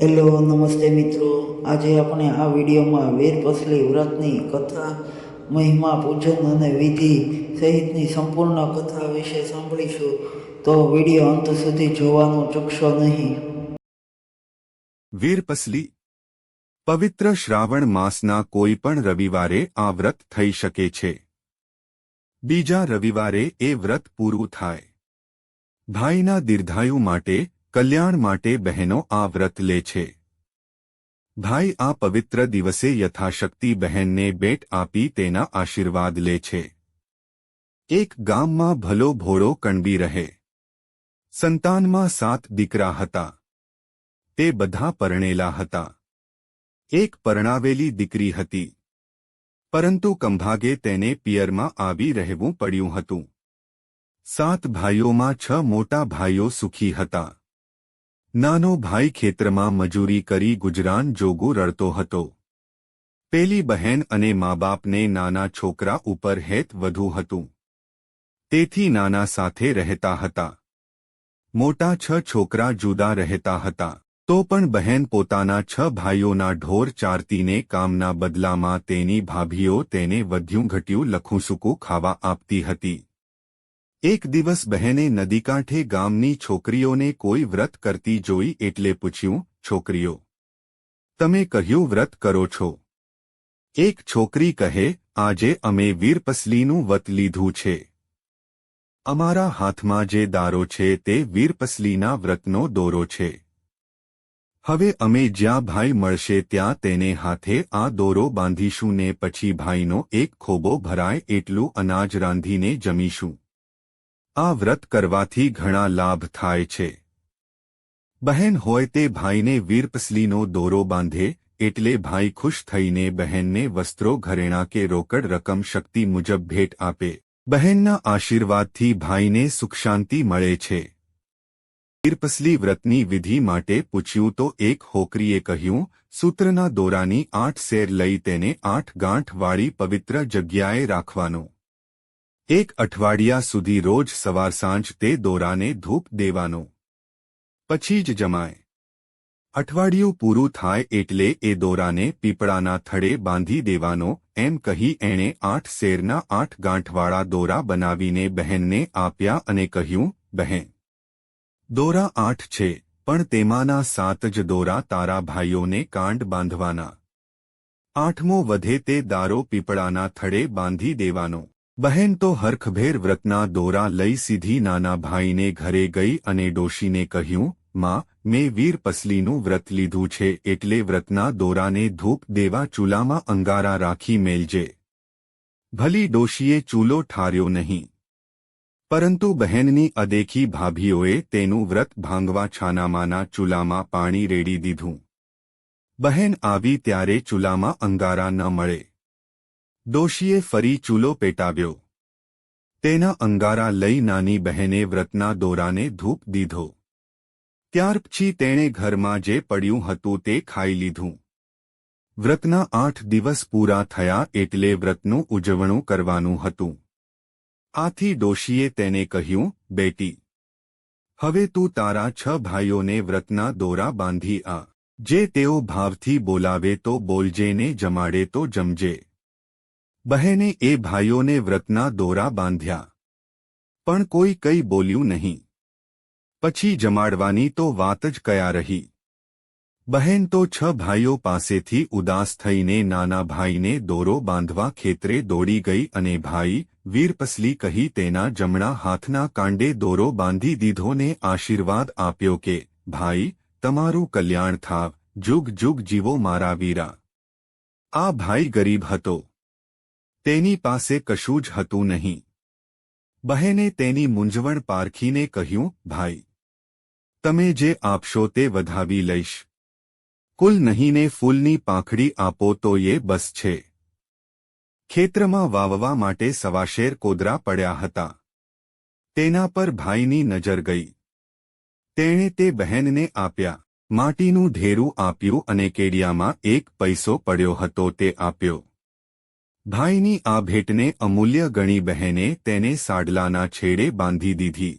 Hello, નમસ્તે મિત્રો. આજે આપણે આ વિડીયોમાં વીરપસલી વ્રતની કથા, મહિમા, પૂજન અને વિધિ સહિતની સંપૂર્ણ કથા વિશે સાંભળીશું. તો વીડિયો અંત સુધી જોવાનું ચૂકશો નહીં. વીરપસલી પવિત્ર શ્રાવણ માસના કોઈ પણ રવિવારે આ વ્રત થઈ શકે છે. બીજા રવિવારે એ વ્રત પૂરું થાય. ભાઈના દીર્ઘાયુ માટે કલ્યાણ માટે બહેનો આ વ્રત લે છે. ભાઈ આ પવિત્ર દિવસે યથાશક્તિ બહેનને બેટ આપી તેના આશીર્વાદ લે છે. એક ગામમાં ભલો ભોળો કણબી રહે. સંતાનમાં સાત દીકરા હતા. તે બધા પરણેલા હતા. એક પરણાવેલી દીકરી હતી. પરંતુ કંભાગે તેને પિયરમાં આવી રહેવું પડ્યું હતું. સાત ભાઈઓમાં છ મોટા ભાઈઓ સુખી હતા. નાનો ભાઈ ખેતરમાં મજૂરી કરી ગુજરાન જોગો રડતો હતો. પેલી બહેન અને મા બાપને નાના છોકરા ઉપર હેત વધુ હતું. તેથી નાના સાથે રહેતા હતા. મોટા છ છોકરા જુદા રહેતા હતા. તો પણ બહેન પોતાના છ ભાઈઓના ઢોર ચારતીને કામના બદલામાં તેની ભાભીઓ તેને વધ્યું ઘટ્યું લખુંસૂકું ખાવા આપતી હતી. એક દિવસ બહેને નદીકાંઠે ગામની છોકરીઓને કોઈ વ્રત કરતી જોઈ એટલે પૂછ્યું, છોકરીઓ, તમે કહ્યું વ્રત કરો છો? એક છોકરી કહે, આજે અમે વીરપસલીનું વત લીધું છે. અમારા હાથમાં જે દારો છે તે વીરપસલીના વ્રતનો દોરો છે. હવે અમે જ્યાં ભાઈ મળશે ત્યાં તેને હાથે આ દોરો બાંધીશું ને પછી ભાઈનો એક ખોબો ભરાય એટલું અનાજ રાંધીને જમીશું. આ વ્રત કરવાથી ઘણા લાભ થાય છે. બહેન હોય તે ભાઈને વીરપસલીનો દોરો બાંધે, એટલે ભાઈ ખુશ થઈને બહેનને વસ્ત્રો ઘરેણા કે રોકડ રકમ શક્તિ મુજબ ભેટ આપે. બહેનના આશીર્વાદથી ભાઈને સુખશાંતિ મળે છે. વીરપસલી વ્રતની વિધિ માટે પૂછ્યું તો એક હોકરીએ કહ્યું, સૂત્રના દોરાની આઠ શેર લઈ તેને આઠ ગાંઠવાળી પવિત્ર જગ્યાએ રાખવાનો. એક અઠવાડિયા સુધી રોજ સવાર સાંજ તે દોરાને ધૂપ દેવાનો. પછી જ જમાય. અઠવાડિયું પૂરું થાય એટલે એ દોરાને પીપળાના થડે બાંધી દેવાનો, એમ કહી એણે આઠ શેરના આઠ ગાંઠવાળા દોરા બનાવીને બહેનને આપ્યા અને કહ્યું, બહેન, દોરા આઠ છે, પણ તેમાંના સાત જ દોરા તારા ભાઈઓને કાંડ બાંધવાના. આઠમો વધે તે દારો પીપળાના થડે બાંધી દેવાનો. બહેન તો હરખભેર વ્રતના દોરા લઈ સીધી નાના ભાઈને ઘરે ગઈ અને ડોશીને કહ્યું, માં, મેં વીરપસલીનું વ્રત લીધું છે એટલે વ્રતના દોરાને ધૂપ દેવા ચૂલામાં અંગારા રાખી મેલજે. ભલી ડોશીએ ચૂલો ઠાર્યો નહીં. પરંતુ બહેનની અદેખી ભાભીઓએ તેનું વ્રત ભાંગવા છાનામાના ચૂલામાં પાણી રેડી દીધું. બહેન આવી ત્યારે ચૂલામાં અંગારા ન મળે. ડોશીએ ફરી ચૂલો પેટાવ્યો. તેના અંગારા લઈ નાની બહેને વ્રતના દોરાને ધૂપ દીધો. ત્યાર પછી તેણે ઘરમાં જે પડ્યું હતું તે ખાઈ લીધું. વ્રતના આઠ દિવસ પૂરા થયા એટલે વ્રતનું ઉજવણું કરવાનું હતું. આથી ડોશીએ તેને કહ્યું, બેટી, હવે તું તારા છ ભાઈઓને વ્રતના દોરા બાંધી આ. જે તેઓ ભાવથી બોલાવે તો બોલજે ને જમાડે તો જમજે. બહેને એ ભાઈઓને વ્રતના દોરા બાંધ્યા પણ કોઈ કંઈ બોલ્યું નહીં પછી જમાડવાની તો વાત જ કયા રહી બહેન તો છ ભાઈઓ પાસેથી ઉદાસ થઈને નાના ભાઈને દોરો બાંધવા ખેતરે દોડી ગઈ અને ભાઈ વીરપસલી કહી તેના જમણા હાથના કાંડે દોરો બાંધી દીધો ને આશીર્વાદ આપ્યો કે ભાઈ તમારું કલ્યાણ થાવ જુગ જુગ જીવો મારા વીરા આ ભાઈ ગરીબ હતો તેની પાસે કશું જ હતું નહીં. બહેને તેની મૂંઝવણ પારખીને કહ્યું, ભાઈ, તમે જે આપશો તે વધાવી લઈશ. કુલ નહીંને ફૂલની પાંખડી આપો તો એ બસ છે. ખેતરમાં વાવવા માટે સવાશેર કોદરા પડ્યા હતા. તેના પર ભાઈની નજર ગઈ. તેણે તે બહેનને આપ્યા. માટીનું ઢેરું આપ્યું અને કેડિયામાં એક પૈસો પડ્યો હતો તે આપ્યો. ભાઈની આ ભેટને અમૂલ્ય ગણી બહેને તેને સાડલાના છેડે બાંધી દીધી.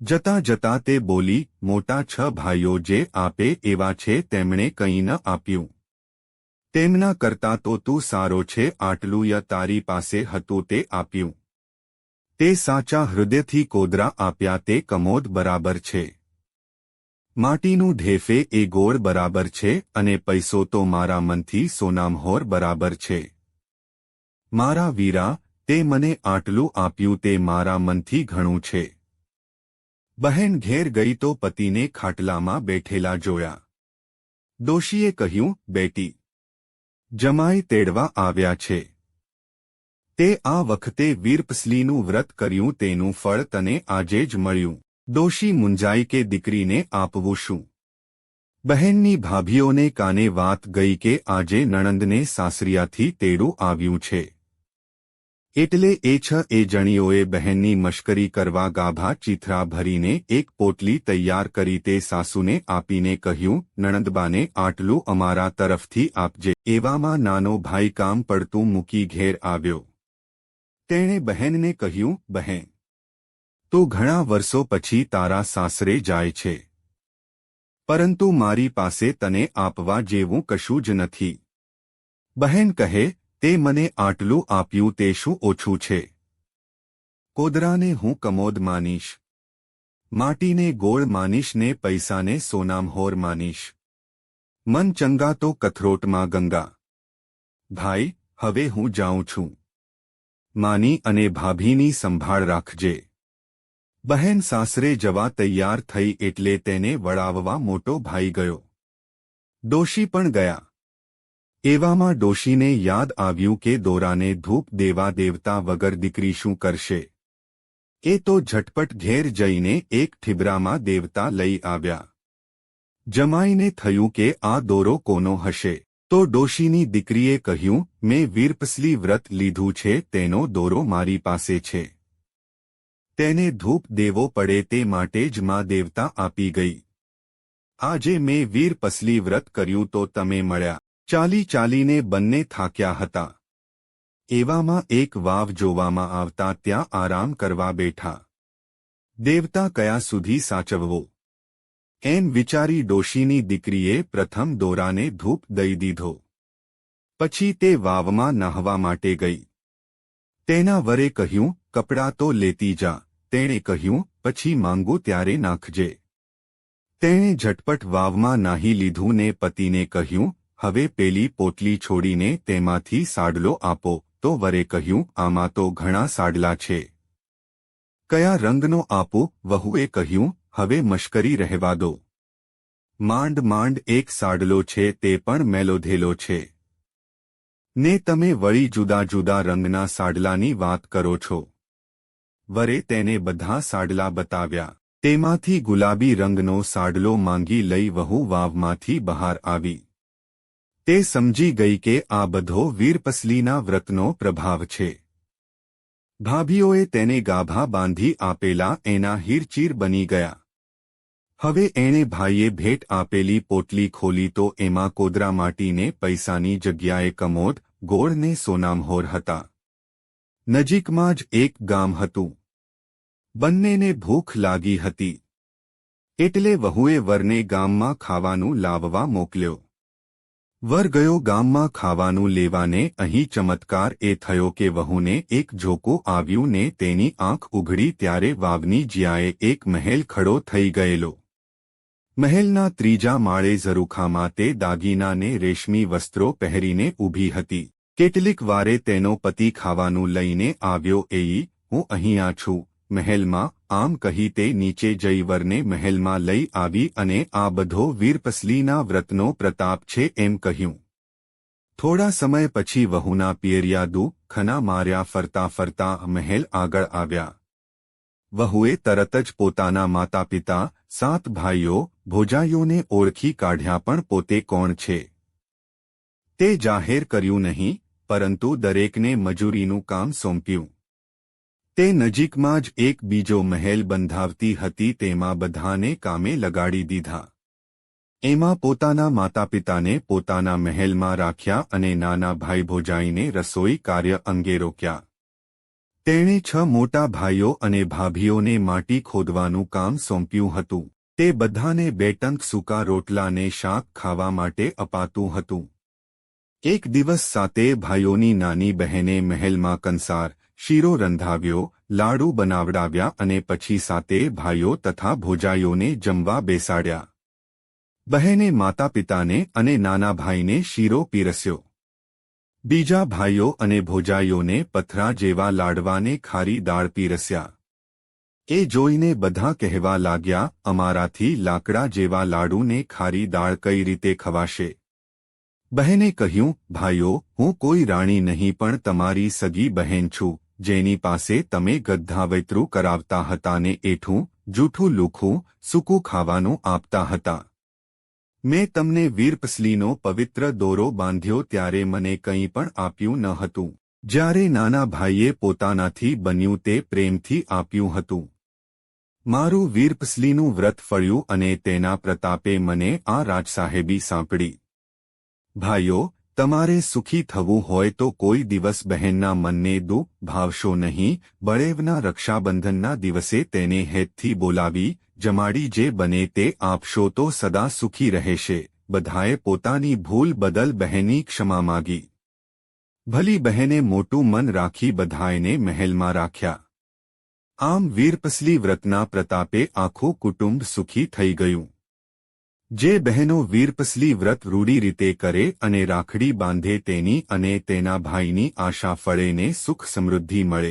જતા જતા તે બોલી, મોટા છ ભાઈઓ જે આપે એવા છે તેમણે કંઈ ન આપ્યું. તેમના કરતા તો તું સારો છે, આટલું ય તારી પાસે હતું તે આપ્યું. તે સાચા હૃદયથી કોદરા આપ્યા તે કમોદ બરાબર છે. માટીનું ઢેફે એ ગોળ બરાબર છે અને પૈસો તો મારા મનથી સોનામહોર બરાબર છે. મારા વીરા, તે મને આટલું આપ્યું તે મારા મનથી ઘણું છે. બહેન ઘેર ગઈ તો પતિને ખાટલામાં બેઠેલા જોયા. દોશીએ કહ્યું, બેટી, જમાઈ તેડવા આવ્યા છે. તે આ વખતે વીરપસલીનું વ્રત કર્યું તેનું ફળ તને આજે જ મળ્યું દોષી મુંજાઈ કે દીકરીને આપવું શું? બહેનની ભાભીઓને કાને વાત ગઈ કે આજે નણંદને સાસરિયાથી તેડું આવ્યું છે. એટલે એ છ એ જણીઓએ બહેનની મશ્કરી કરવા ગાભા ચીથરા ભરીને એક પોટલી તૈયાર કરી તે સાસુને આપીને કહ્યું, નણંદબાને આટલું અમારા તરફથી આપજે. એવામાં નાનો ભાઈ કામ પડતું મૂકી ઘેર આવ્યો. તેણે બહેનને કહ્યું, બહેન, તું ઘણા વર્ષો પછી તારા સાસરે જાય છે. પરંતુ મારી પાસે તને આપવા જેવું કશું જ નથી. બહેન કહે તે મને આટલું આપ્યું તે શું ઓછું છે? કોદરાને હું કમોદ માનીશ. માટીને ગોળ માનીશ ને પૈસાને સોનામહોર માનીશ. મન ચંગા તો કથરોટમાં ગંગા. ભાઈ, હવે હું જાઉં છું. માની અને ભાભીની સંભાળ રાખજે. બહેન સાસરે જવા તૈયાર થઈ એટલે તેને વળાવવા મોટો ભાઈ ગયો. દોષી પણ ગયા. એવામાં ડોશીને યાદ આવ્યું કે દોરાને ધૂપ દેવા દેવતા વગર દીકરી શું કરશે? એ તો ઝટપટ ઘેર જઈને એક ઠીબરામાં દેવતા લઈ આવ્યા. જમાઈને થયું કે આ દોરો કોનો હશે? તો ડોશીની દીકરીએ કહ્યું, મેં વીરપસલી વ્રત લીધું છે, તેનો દોરો મારી પાસે છે. તેને ધૂપ દેવો પડે તે માટે જ મા દેવતા આપી ગઈ. આજે મેં વીરપસલી વ્રત કર્યું તો તમે મળ્યા. ચાલી ચાલીને બંને થાક્યા હતા. એવામાં એક વાવ જોવામાં આવતા ત્યાં આરામ કરવા બેઠા. દેવતા કયા સુધી સાચવવો? એમ વિચારી ડોશીની દીકરીએ પ્રથમ દોરાને ધૂપ દઈ દીધો. પછી તે વાવમાં નાહવા માટે ગઈ. તેના વરે કહ્યું, કપડાં તો લેતી જા. તેણે કહ્યું, પછી માંગુ ત્યારે નાખજે. તેણે ઝટપટ વાવમાં નાહી લીધું ને પતિને કહ્યું હવે પેલી પોટલી છોડીને તેમાંથી સાડલો આપો, તો વરે કહ્યું, આમાં તો ઘણા સાડલા છે. કયા રંગનો આપો? વહુએ કહ્યું, હવે મશ્કરી રહેવા દો. માંડ માંડ, એક સાડલો છે, તે પણ મેલોધેલો છે. ને તમે વળી જુદા જુદા રંગના સાડલાની વાત કરો છો. વરે તેને બધા સાડલા બતાવ્યા. તેમાંથી ગુલાબી રંગનો સાડલો માંગી લઈ વહુ વાવમાંથી બહાર આવી. તે સમજી ગઈ કે આ બધો વીરપસલીના વ્રતનો પ્રભાવ છે. ભાભીઓએ તેને ગાભા બાંધી આપેલા એના હીરચીર બની ગયા. હવે એણે ભાઈએ ભેટ આપેલી પોટલી ખોલી તો એમાં કોદરા માટીને પૈસાની જગ્યાએ કમોદ, ગોળને સોનામહોર હતા. નજીકમાં જ એક ગામ હતું. બંનેને ભૂખ લાગી હતી. એટલે વહુએ વરને ગામમાં ખાવાનું લાવવા મોકલ્યો. વર ગયો ગામમાં ખાવાનું લેવાને અહીં ચમત્કાર એ થયો કે વહુને એક જોકો આવ્યું ને તેની આંખ ઉઘડી ત્યારે વાવની જ્યાએ એક મહેલ ખડો થઈ ગયેલો. મહેલના ત્રીજા માળે ઝરૂખામાં તે દાગીનાને રેશમી વસ્ત્રો પહેરીને ઊભી હતી. કેટલીક વારે તેનો પતિ ખાવાનું લઈને આવ્યો, એઈ, હું અહીંયા છું. મહેલમાં, આમ કહી તે નીચે જઈ વરને મહેલમાં લઈ આવી અને આ બધો વીરપસલીના વ્રતનો પ્રતાપ છે એમ કહ્યું. થોડા સમય પછી વહુના પિયરિયાદુ ખના માર્યા ફરતા ફરતા મહેલ આગળ આવ્યા. વહુએ તરત જ પોતાના માતા પિતા સાત ભાઈઓ, ભોજાઈઓને ઓળખી કાઢ્યા પણ પોતે કોણ છે? તે જાહેર કર્યું નહીં, પરંતુ દરેકને મજૂરીનું કામ સોંપ્યું. તે નજીકમાં જ એક બીજો મહેલ બંધાવતી હતી તેમાં બધાને કામે લગાડી દીધા. એમાં પોતાના માતાપિતાને પોતાના મહેલમાં રાખ્યા અને નાના ભાઈ ભોજાઈને રસોઈ કાર્ય અંગે રોક્યા. તેણે છ મોટા ભાઈઓ અને ભાભીઓને માટી ખોદવાનું કામ સોંપ્યું હતું. તે બધાને બેટંક સૂકા રોટલાને શાક ખાવા માટે અપાતું હતું. એક દિવસ સાતે ભાઈઓની નાની બહેને મહેલમાં કંસાર શીરો રંધાવ્યો લાડુ બનાવડાવ્યા અને પછી સાતે ભાઈઓ તથા ભોજાઈઓને જમવા બેસાડ્યા. બહેને માતા પિતાને અને નાના ભાઈને શીરો પીરસ્યો. બીજા ભાઈઓ અને ભોજાઈઓને પથરા જેવા લાડવાને ખારી દાળ પીરસ્યા. એ જોઈને બધા કહેવા લાગ્યા, અમારાથી લાકડા જેવા લાડુને ખારી દાળ કઈ રીતે ખવાશે? બહેને કહ્યું, ભાઈઓ, હું કોઈ રાણી નહીં પણ તમારી સગી બહેન છું. જેની પાસે તમે ગદ્ધાવૈત્રુ કરાવતા હતા ને એઠું, જૂઠું લૂખું, સૂકું ખાવાનું આપતા હતા. મેં તમને વીરપસલીનો પવિત્ર દોરો બાંધ્યો ત્યારે મને કંઈ પણ આપ્યું ન હતું. જ્યારે નાના ભાઈએ પોતાનાથી બન્યું તે પ્રેમથી આપ્યું હતું. મારું વીરપસલીનું વ્રત ફળ્યું અને તેના પ્રતાપે મને આ રાજસાહેબી સાંપડી. ભાઈઓ તમારે સુખી થવું હોય તો કોઈ દિવસ બહેનના મનને દુઃખ ભાવશો નહીં, બળેવના રક્ષાબંધનના દિવસે તેને હેતથી બોલાવી, જમાડી જે બને તે આપશો તો સદા સુખી રહેશે, બધાએ પોતાની ભૂલ બદલ બહેની ક્ષમા માગી. ભલી બહેને મોટું મન રાખી બધાએને મહેલમાં રાખ્યા. આમ વીરપસલી વ્રતના પ્રતાપે આખું કુટુંબ સુખી થઈ ગયું. જે બહેનો વીરપસલી વ્રત રૂઢી રીતે કરે અને રાખડી બાંધે તેની અને તેના ભાઈની આશા ફળેને સુખ સમૃદ્ધિ મળે.